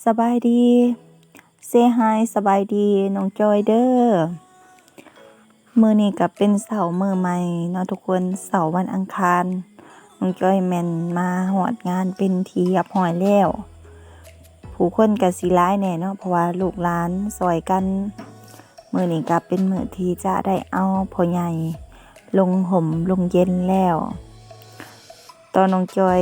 สบายดีเซฮายสบายดีน้องจอยเด้อมือนี้ก็เป็นเสาร์มื้อใหม่เนาะทุกคนเสาร์วันอังคารน้องจอยแมนมาฮอดงานเป็นทีเรียบร้อยแล้ว ผู้คนก็สิหลายแน่เนาะเพราะว่าลูกหลานซอยกัน มือนี้ก็เป็นมือทีจะได้เอาพอใหญ่ลงห่มลงเย็นแล้ว ตอนน้องจอย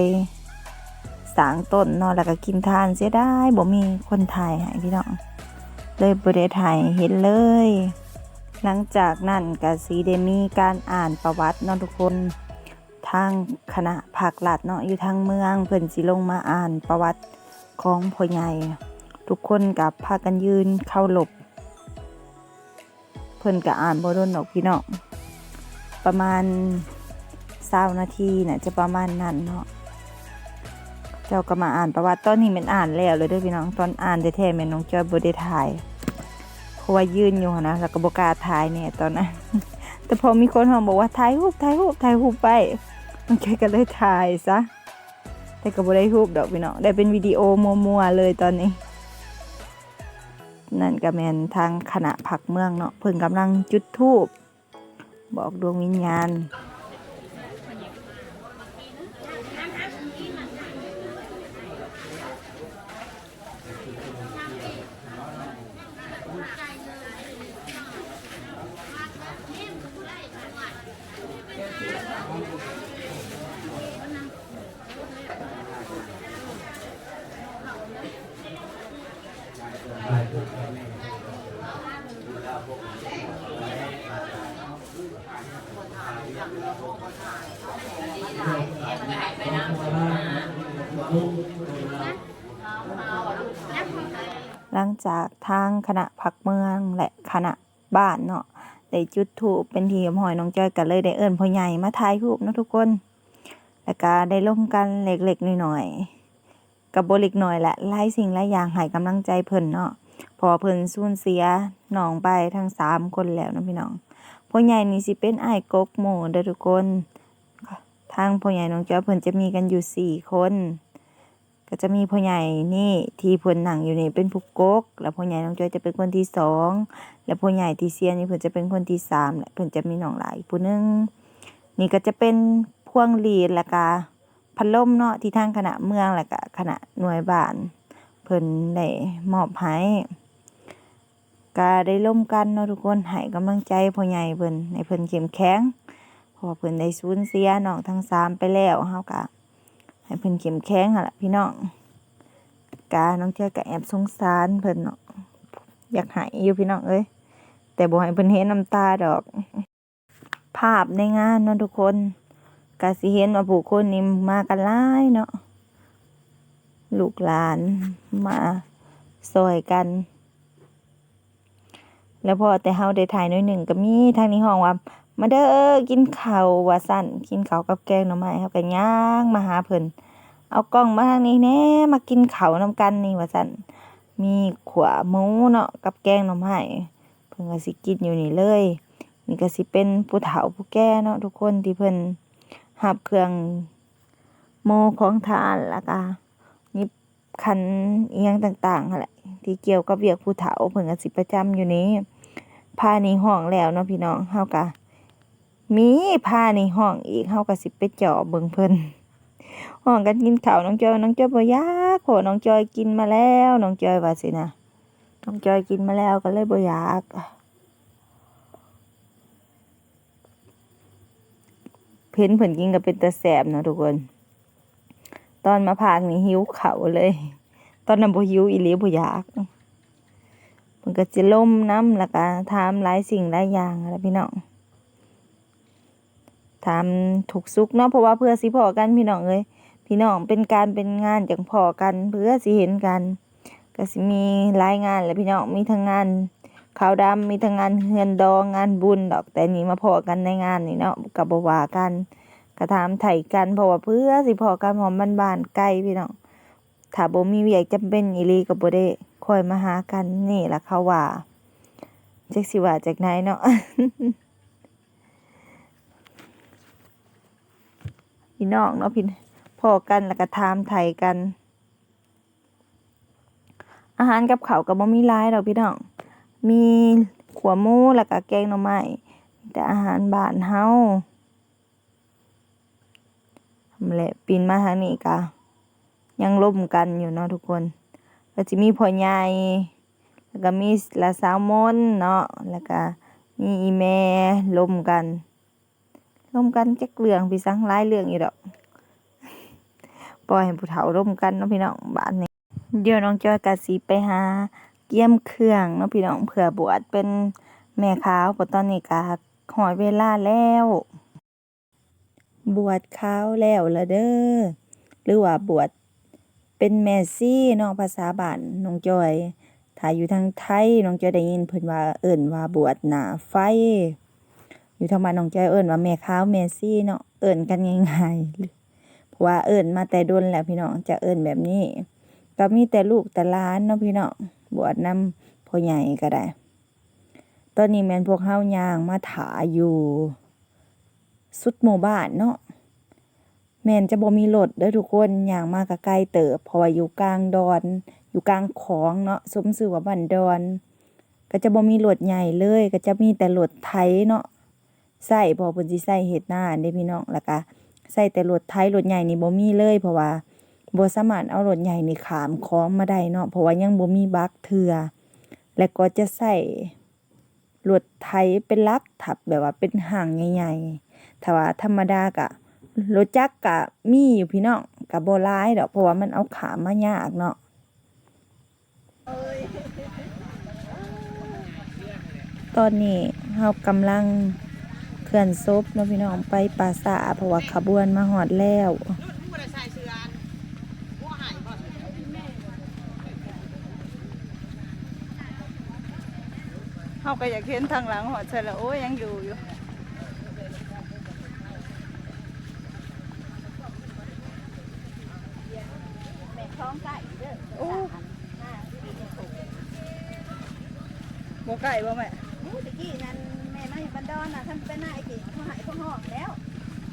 สางต้นเนาะแล้วก็กินทานเสียได้บ่มีคนถ่ายให้พี่น้อง เลยบ่ได้ถ่ายเห็นเลย หลังจากนั้นก็สิได้มีการอ่านประวัติเนาะทุกคนทางคณะภาครัฐเนาะอยู่ทางเมืองเพิ่นสิลงมาอ่านประวัติของพ่อใหญ่ทุกคนกับพากันยืนเข้าหลบ เพิ่นก็อ่านบ่โดนดอกพี่น้องประมาณ20นาทีน่ะจะประมาณนั้นเนาะ เจ้าก็มาอ่านประวัติตอนนี้มันอ่านแล้วเลยด้วยพี่น้องตอนอ่านแต่แท้ๆแม่นน้องจอยบ่ได้ถ่ายเพราะว่ายืนอยู่นะแล้วก็บกาถ่ายเนี่ยตอนนั้นแต่พอมีคนเฮาบอกว่าถ่ายรูปถ่ายรูปถ่ายรูปไปน้องจอยก็เลยถ่ายซะแต่ก็บ่ได้รูปดอกพี่น้องได้เป็นวิดีโอมัวๆเลยตอนนี้นั่นก็แม่นทางคณะผักเมืองเนาะเพิ่นกำลังจุดธูปบอกดวงวิญญาณ จากทางคณะผักเมืองและคณะบ้านเนาะได้จุดธูปเป็นทีมหอยน้องจ้อยก็เลยได้เอิ้นพ่อใหญ่มาถ่ายรูปเนาะทุกคน แล้วก็ได้ร่วมกันเล็กๆหน้อยๆกับบ่เล็กน้อยแหละหลายสิ่งหลายอย่างให้กำลังใจเพิ่นเนาะพอเพิ่นสูญเสียน้องไปทั้งสามคนแล้วนะพี่น้องพ่อใหญ่นี่สิเป็นไอ้กกหมู่เด้อทุกคนทางพ่อใหญ่น้องจ้อยเพิ่นจะมีกันอยู่สี่คน ก็จะมีพ่อใหญ่นี่ที่พ่นนั่งอยู่นี่เป็นผู้กก แล้วพ่อใหญ่น้องจอยจะเป็นคนที่สองแล้วพ่อใหญ่ที่เสียนี่เพิ่นจะเป็นคนที่สามและเพิ่นจะมีน้องหลายผู้นึงนี่ก็จะเป็นพวงหลีดแล้วก็พัดลมเนาะที่ทางคณะเมืองแล้วก็คณะหน่วยบ้านเพิ่นได้มอบให้ก็ได้ร่วมกันเนาะทุกคนให้กำลังใจพ่อใหญ่เพิ่นให้เพิ่นเข้มแข็งเพราะว่าเพิ่นได้สูญเสียน้องทั้งสามไปแล้วเฮาก็ ให้เพิ่นเข้มแข็งหั่นล่ะพี่น้องกาน้องเจ้ยก็แอบสงสารเพิ่นเนาะอยากหายอยู่พี่น้องเอ้ยแต่บ่ให้เพิ่นเห็นน้ำตาดอก ภาพในงานเนาะทุกคนก็สิเห็นว่าผู้คนนี่มากันหลายเนาะลูกหลานมาซอยกัน แล้วพอแต่เฮาได้ถ่ายหน้อยหนึ่งก็มีทางนี้ห้องว่า มาเด้อกินข้าวว่าสั่นกินข้าวกับแกงหน่อไม้เฮาก็ย่างมาหาเพิ่นเอากล้องมาทางนี้แน่มากินข้าวนำกันนี่ว่าสั่นมีขวหมูเนาะกับแกงหน่อไม้เพิ่นก็สิกินอยู่นี่เลย นี่ก็สิเป็นผู้เฒ่าผู้แก่เนาะทุกคนที่เพิ่นรับเครื่องโมของทานแล้วก็นี่ขันอียงต่างกันแหละที่เกี่ยวกับเวียกผู้เฒ่าเพิ่นก็สิประจำอยู่นี้ผ้านี้ห้องแล้วเนาะพี่น้องเฮาก็ มีผ้าในห้องอีกเฮาก็สิไปเจาะเบิ่งเพิ่นห้องกันกินข้าวน้องจอยน้องจอยบ่อยากโหน้องจอยกินมาแล้วน้องจอยว่าสินะน้องจอยกินมาแล้วก็เลยบ่อยากเพิ่นเพิ่นกินก็เป็นตาแสบเนาะทุกคน ตอนมาพากนี่หิวข้าวเลย ตอนนั้นบ่หิวอีหลีบ่อยากเพิ่นก็สิล่มน้ำแล้วก็ถามหลายสิ่งหลายอย่างนั่นแหละพี่น้อง ถามถูกสุกเนาะเพราะว่าเพื่อสิพอกันพี่น้องเอ้ยพี่น้องเป็นการเป็นงานจังพอกันเพื่อสิเห็นกันก็สิมีหลายงานแหละพี่น้องมีทั้งงานขาวดำมีทั้งงานเฮือนดองงานบุญดอกแต่นี่มาพอกันในงานนี่เนาะก็บ่ว่ากันก็ถามไถ่กันเพราะว่าเพื่อสิพอกันหอมบ้านๆใกลพี่น้องถ้าบ่มีเวียกจำเป็นอีหลีก็บ่ได้คอยมาหากันนี่ล่ะเขาว่าจักสิว่าจากไหนเนาะ พี่น้องเนาะพี่พอกันแล้วก็ถามไทยกัน อาหารกับเขาก็บ่มีหลายดอกพี่น้องมีขัวหมูแล้วก็แกงหน่อไม้มีแต่อาหารบ้านเฮานั่นแหละปีนมาทางนี้ก็ยังร่มกันอยู่เนาะทุกคน ก็สิมีพ่อใหญ่แล้วก็มีละสาวมนต์เนาะแล้วก็มีอีแม่ร่มกัน ร่มกันจักเรื่องพี่สังหลายเรื่องอยู่ดอกปล่อยให้ผู้เฒ่าร่มกันเนาะพี่น้องบ้านนี้ เดี๋ยวน้องจอยก็สิไปหาเกี่ยมเครื่องเนาะพี่น้องเผื่อบวชเป็นแม่ขาวเพราะตอนนี้ก็ฮอดเวลาแล้ว บวชขาวแล้วละเด้อหรือว่าบวชเป็นแม่ซี่เนาะภาษาบ้านน้องจอยถ้าอยู่ทางไทยน้องจอยได้ยินเพิ่นว่าเอิ้นว่าบวชหน้าไฟ อยู่ทางบ้านน้องจอยเอิ้นว่าแม่ขาวแม่ซี่เนาะเอิ้นกันง่ายๆเพราะว่าเอิ้นมาแต่ดนแล้วพี่น้องจะเอิ้นแบบนี้ ก็มีแต่ลูกแต่หลานเนาะพี่น้องบวชนำพ่อใหญ่ก็ได้ ตอนนี้แมนพวกเฮายางมาถาอยู่ สุดหมู่บ้านเนาะแมนจะบ่มีรถเด้อทุกคนย่างมาก็ไกลเติบเพราะว่าอยู่กลางดอนอยู่กลางของเนาะสมชื่อว่าบ้านดอน ก็จะบ่มีรถใหญ่เลย ก็จะมีแต่รถไถเนาะ ใช้เพอเพิ่นสิใช้เฮ็ดนาเด้พี่น้องแล้วก็ใช้แต่รถไถรถใหญ่นี่บ่มีเลย เพราะว่าบ่สามารถเอารถใหญ่นี่ขามคลองมาได้เนาะเพราะว่ายังบ่มีบักเทือและก็จะใช้รถไถเป็นลักถ้าแบบว่าเป็นห้างใหญ่ๆถ้าว่าธรรมดาก็รถจักรก็มีอยู่พี่น้องก็บ่หลายดอกเพราะว่ามันเอาขามมายากเนาะตอนนี้เฮากำลัง เคลื่อนศพเนาะพี่น้องไปปราสาทเพราะว่าขบวนมาฮอดแล้วเฮาก็อยากเห็นทางหลังหอดใช่แล้วโอ้ยยังอยู่อยู่แม่ท้องไก่เด้อโอ้หน้าที่ดินถูกบ่ไก่บ่แม่นู้ตะกี้นั้นแม่มาอยู่บันดอนน่ะท่านเป็นหน้าไอ้ติเขาหายเขาหอกแล้ว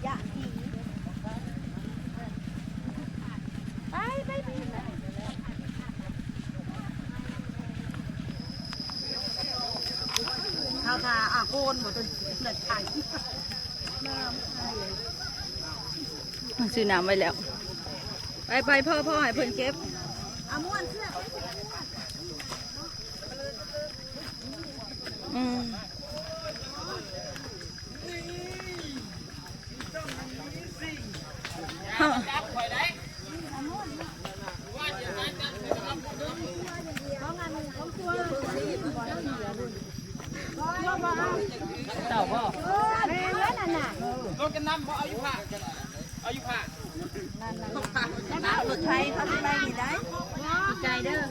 อย่าผีไปไปไปข้าทาอะโกนหมดจนเลือดไข่มันซื้อน้ำไว้แล้ว ไปไปพ่อพ่อให้เพิ่นเก็บเอาม้วนเสื้ออืมเฮาเต่าบ่ แม่แล้วนั่นน่ะ รถกันน้ำบ่เอาอยู่ผ้า เอาอยู่ผ้าแล้วรถไทยเขาจะไปนี่ได้ใจเด้อ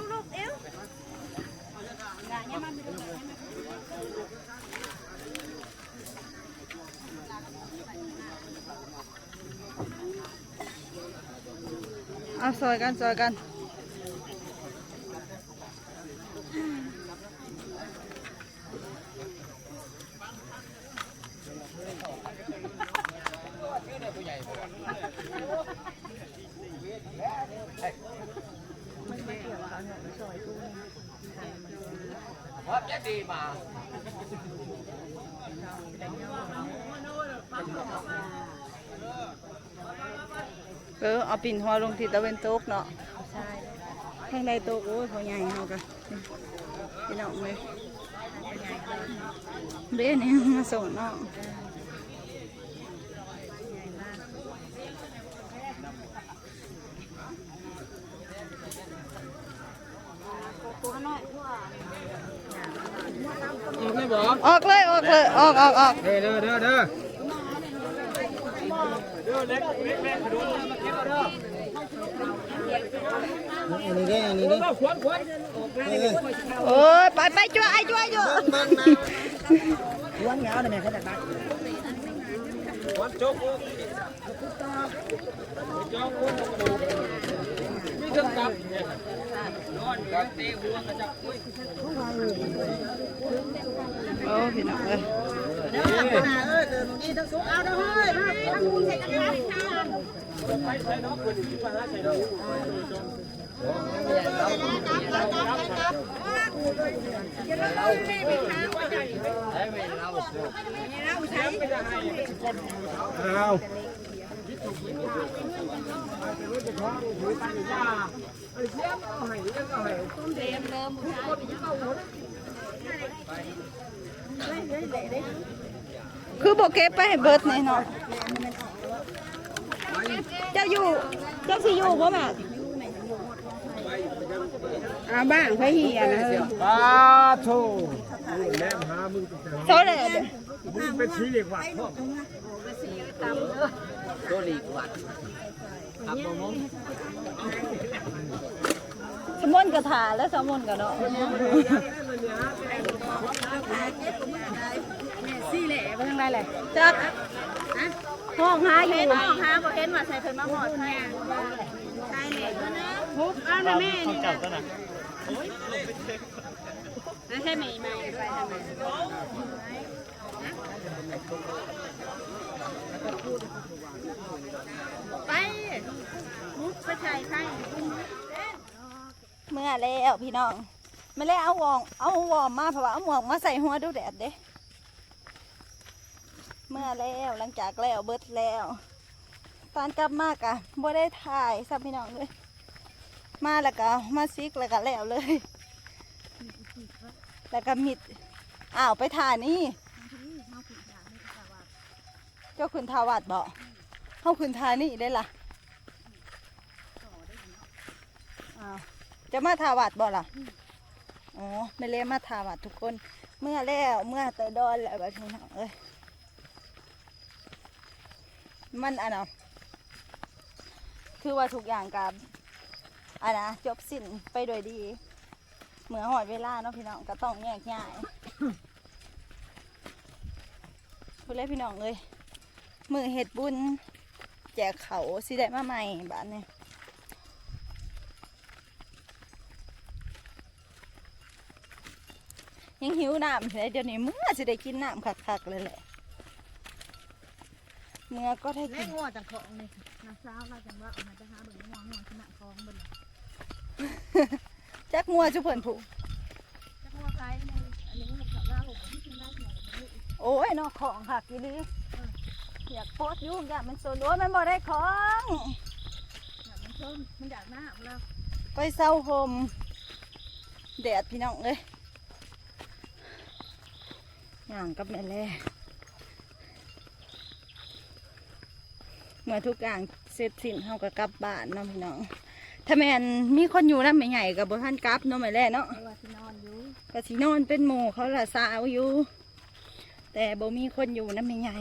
วลูกอิ้วงานยังมันไม่รู้ เอาซอยกันซอยกันว่าจะดีมาไปออเอาปิ่นหัวลงที่ตะเวนตกเนาะข้างในตกโอ้ยพอใหญ่เฮากะพี่น้องเลยเบ้นี่มาส่งเนาะ ออกเลยออกเลยออกออกออกเด้อเด้อเด้อเด้ออันนี้ได้อันนี้ได้ขวนขวนโอ้ยไปไปจ้วยจ้วยจ้วยวันเหงาเนี่ยแม่เขาจะตักขวนโจ๊กโจ๊ก โอ้พี่น้องเลย เออเดินนี่ทั้งสุกเอาเด้อเฮ้ยทั้งคุณใส่กันครับ ไปใส่น้องคนที่มาใส่น้อง เอา คือโบเก็บไปให้เบิร์ดนี่เนาะเจ้าอยู่เจ้าสิอยู่บ่แม่อาบ้างเขาเหียนะเฮ้ยปาโถแม่หามึงเท่าไหร่เด้อมึงเป็นชีเหล็กวัดพ่อ ตัวหลีกวัดครับผมสมนกระถาและสมนกระเนาะซี่แหล่ไปทางไรแหละจักห้องหาอยู่น้องหาบ่เห็นว่าใส่เพิ่นมาหอดให้ใช่แหล่ฮุบเอานะแม่นี่นะไม่ใช่ใหม่ใหม่ไปทางไหน ไปมุกไปใส่ไข่เมื่อแล้วพี่น้องไม่ได้เอาวองเอาวอมมาเพราะว่าเอาหมวกมาใส่หัวดูแดดเด้เมื่อแล้วหลังจากแล้วเบิดแล้ว ตอนกลับมากอะบ่ได้ถ่ายสับพี่น้องเลยมาแล้วก็มาซิกแล้วก็แล้วเลย แล้วก็มิดอ้าวไปถ่ายนี่ เจ้าคุณทาวัดบอกเขาคุณทานี่ได้ล่ะอ้าวจะมาทาวัดบอกล่ะอ๋อไม่เล่มาทาวัดทุกคน เมื่อแล้วเมื่อเตยดอนแล้วแบบนี้เนาะเอ้ยมันอันน่ะคือว่าทุกอย่างกับอันนะจบสิ้นไปโดยดี เหมือหอดเวลาเนาะพี่น้องก็ต้องแยกย้ายพูดเลยพี่น้องเลย มือเห็ดบุญ แจกเขาสิได้มาใหม่บ้านนี้ยังหิวน้ำเลยเดี๋ยวนี้เมื่อสิได้กินน้ำคักๆเลยแหละเมื่อก็ได้กิแม่นงัวจังของเลยน้าสาวว่าจังว่าเอามาจะหาเบิ่งงัวงัวขนาดคลองเบิ่งจักงัวจุเพิ่นผูกจักงัวไก่ในอันนี้มันเขาเล่าผมที่กินได้หมดโอ้ยนอกของค่ะกิลี อยากโพสต์อยุ่งอยากมันโซนโอ้ยมันบ่ได้ของมันชมมันอยากหน้าเราไปเศร้าโฮมแดดพี่น้องเลยย่างกับแม่แล่เมื่อทุกอย่างเสร็จสิ้นเฮาก็กลับบ้านเนาะพี่น้อง ถ้าแม่นมีคนอยู่นำไม่ใหญ่กับบ่ทันกลับเนาะแม่แล่เนาะตัวที่นอนอยู่ก็สินอนเป็นหมู่เขาละสาวอยู่ แต่บ่มีคนอยู่นำไม่ใหญ่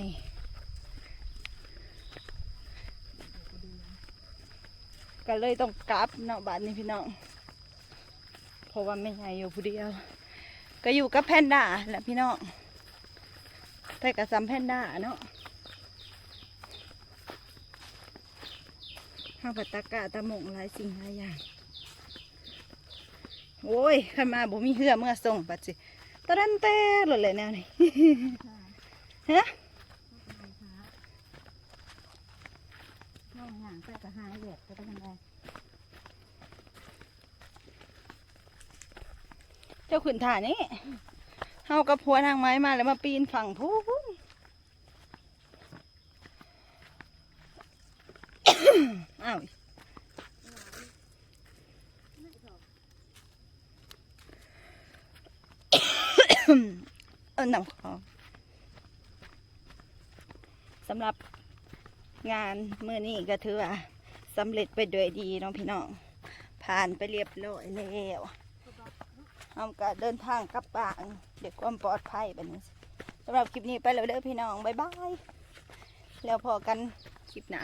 ก็เลยต้องกลับเนาะบ้านนี้พี่น้อง เพราะว่าไม่ใหญ่อยู่ผู้เดียว ก็อยู่กับแพนด้าแหละพี่น้องแต่กับซัมแพนด้าเนาะข้าวผัดตะกะตะหมงหลายสิ่งหลายอย่างโอ้ยขันมาบ่มีเหือเมื่อส่งปัดสิตะดันเต้หลดเลยแนวนี้ฮะ น้อง ห่างไปก็หายเดือดจะไปทางใดเจ้าขุนถ่านี่เฮากับพัวนางไม้มาแล้วมาปีนฝั่งพูน อ้าว เออหนังคอสำหรับงานเมื่อนี้ก็ถือว่าสำเร็จไปด้วยดีน้องพี่น้อง ผ่านไปเรียบร้อยแล้วเอากาเดินทางกลับบ้านเด็กความปลอดภัยแบบนี้สำหรับคลิปนี้ไปแล้วเด้อพี่น้อง บ๊ายบาย แล้วพอกันคลิปหน้า